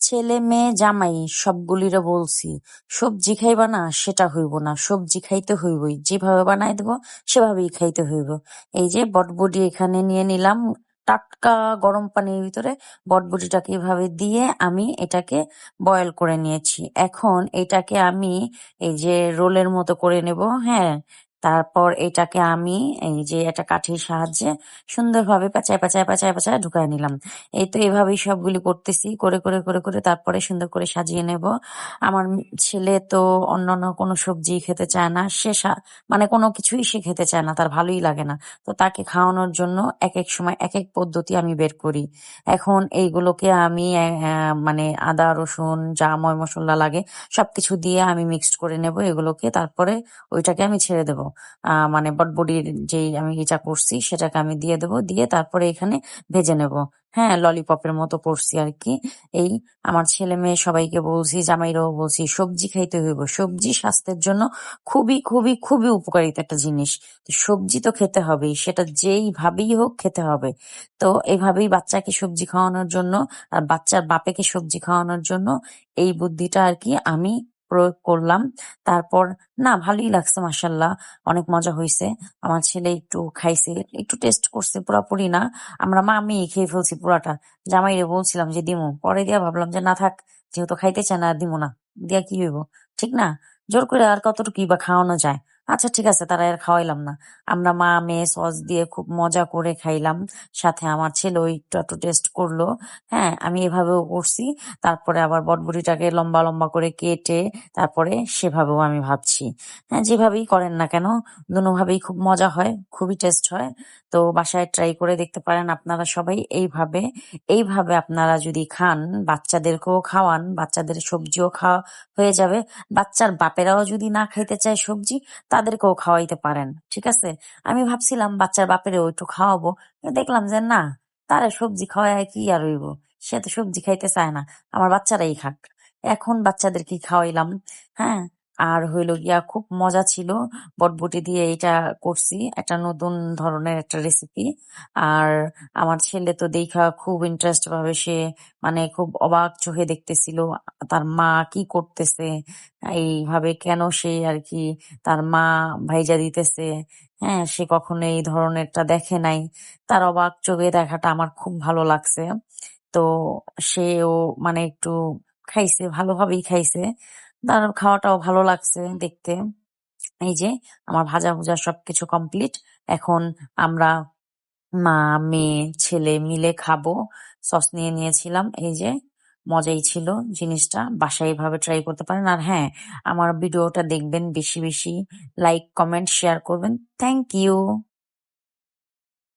ছেলে, মেয়ে, জামাই সবগুলিরে বলছি, সবজি খাইবা না, সেটা হইব না। সবজি খাইতে হইবই। যেভাবে বানাই দেবো, সেভাবেই খাইতে হইব। এই যে বটবডি এখানে নিয়ে নিলাম। টাটকা গরম পানির ভিতরে বটবডিটাকে এভাবে দিয়ে আমি এটাকে বয়েল করে নিয়েছি। এখন এটাকে আমি এই যে রোলের মতো করে নেব হ্যাঁ? তারপর এটাকে আমি এই যে একটা কাঠির সাহায্যে সুন্দরভাবে পেঁচায় পেঁচায় পেঁচায় পেঁচায় ঢুকায় নিলাম। এই তো এভাবেই সবগুলি করতেছি। করে করে করে করে তারপরে সুন্দর করে সাজিয়ে নেব। আমার ছেলে তো অন্যান্য কোনো সবজি খেতে চায় না। সে মানে কোনো কিছুই সে খেতে চায় না, তার ভালোই লাগে না। তো তাকে খাওয়ানোর জন্য এক এক সময় এক এক পদ্ধতি আমি বের করি। এখন এইগুলোকে আমি মানে আদা, রসুন, যা ময় মশলা লাগে সবকিছু দিয়ে আমি মিক্সড করে নেব এগুলোকে। তারপরে ওইটাকে আমি ছেড়ে দেব। মানে বটবডির যেই আমি ইটা করছি সেটাকে আমি দিয়ে দেব, দিয়ে তারপরে এখানে ভেজে নেব। হ্যাঁ ললিপপের মতো করছি আর কি এই আমার ছেলে মেয়ে সবাইকে বলছি, জামাইরাও বলছি, সবজি খাইতে হইব। সবজি স্বাস্থ্যের জন্য খুবই খুবই খুবই উপকারিতা একটা জিনিস। সবজি তো খেতে হবেই, সেটা যেইভাবেই হোক খেতে হবে। তো এভাবেই বাচ্চাকে সবজি খাওয়ানোর জন্য আর বাচ্চার বাপেকে সবজি খাওয়ানোর জন্য এই বুদ্ধিটা আর কি আমি প্রয়োগ করলাম। তারপর, না, ভালোই লাগছে মাসাল্লাহ অনেক মজা হয়েছে আমার ছেলে একটু খাইছে, একটু টেস্ট করছে, পুরাপুরি না। আমরা মা আমি খেয়ে ফেলছি পুরাটা। জামাইরে বলছিলাম যে, দিমু। পরে দিয়া ভাবলাম যে, না, থাক, যেহেতু খাইতে চায় না, দিমু না। দিয়া কি হইব? ঠিক না? জোর করে আর কতটুকুই বা খাওয়ানো যায়? আচ্ছা ঠিক আছে তারা আর খাওয়াইলাম না। আমরা মা, মেয়ে সস দিয়ে খুব মজা করে খাইলাম। সাথে আমার ছেলে ওই একটু টেস্ট করল। হ্যাঁ আমি এভাবেও করছি। তারপরে আবার বটবুটিটাকে লম্বা লম্বা করে কেটে তারপরে সেভাবেও আমি ভাবছি। হ্যাঁ যেভাবেই করেন না কেন দুভাবেই খুব মজা হয়, খুবই টেস্ট হয়। তো বাসায় ট্রাই করে দেখতে পারেন আপনারা সবাই এইভাবে। এইভাবে আপনারা যদি খান, বাচ্চাদেরকেও খাওয়ান, বাচ্চাদের সবজিও খাওয়া হয়ে যাবে। বাচ্চার বাপেরাও যদি না খাইতে চায় সবজি তাদেরকেও খাওয়াইতে পারেন, ঠিক আছে? আমি ভাবছিলাম বাচ্চার বাপেরেও একটু খাওয়াবো দেখলাম যে না, তারা সবজি খাওয়ায় কি আর হইব? সে তো সবজি খাইতে চায় না, আমার বাচ্চারাই খাক। এখন বাচ্চাদেরকে খাওয়াইলাম হ্যাঁ? আর হইল গিয়া খুব মজা ছিল। বটবটি দিয়ে এটা করছি, একটা নতুন ধরনের একটা রেসিপি আর আমার ছেলে তো দেখা খুব ইন্টারেস্ট ভাবে সে মানে খুব অবাক চোখে দেখতেছিল, তার মা কি করতেছে, এইভাবে কেন সে আর কি তার মা ভাইজা দিতেছে। হ্যাঁ সে কখনো এই ধরনেরটা দেখে নাই। তার অবাক চোখে দেখাটা আমার খুব ভালো লাগছে। তো সেও মানে একটু খাইছে, ভালোভাবেই খাইছে। তার খাওয়াটাও ভালো লাগছে দেখতে। এই যে আমার ভাজা ভুজা সবকিছু কমপ্লিট এখন আমরা মা, মেয়ে, ছেলে মিলে খাব। সস নিয়ে নিয়েছিলাম, এই যে মজাই ছিল জিনিসটা। বাসায় এভাবে ট্রাই করতে পারেন। আর হ্যাঁ আমার ভিডিওটা দেখবেন, বেশি বেশি লাইক কমেন্ট শেয়ার করবেন। Thank you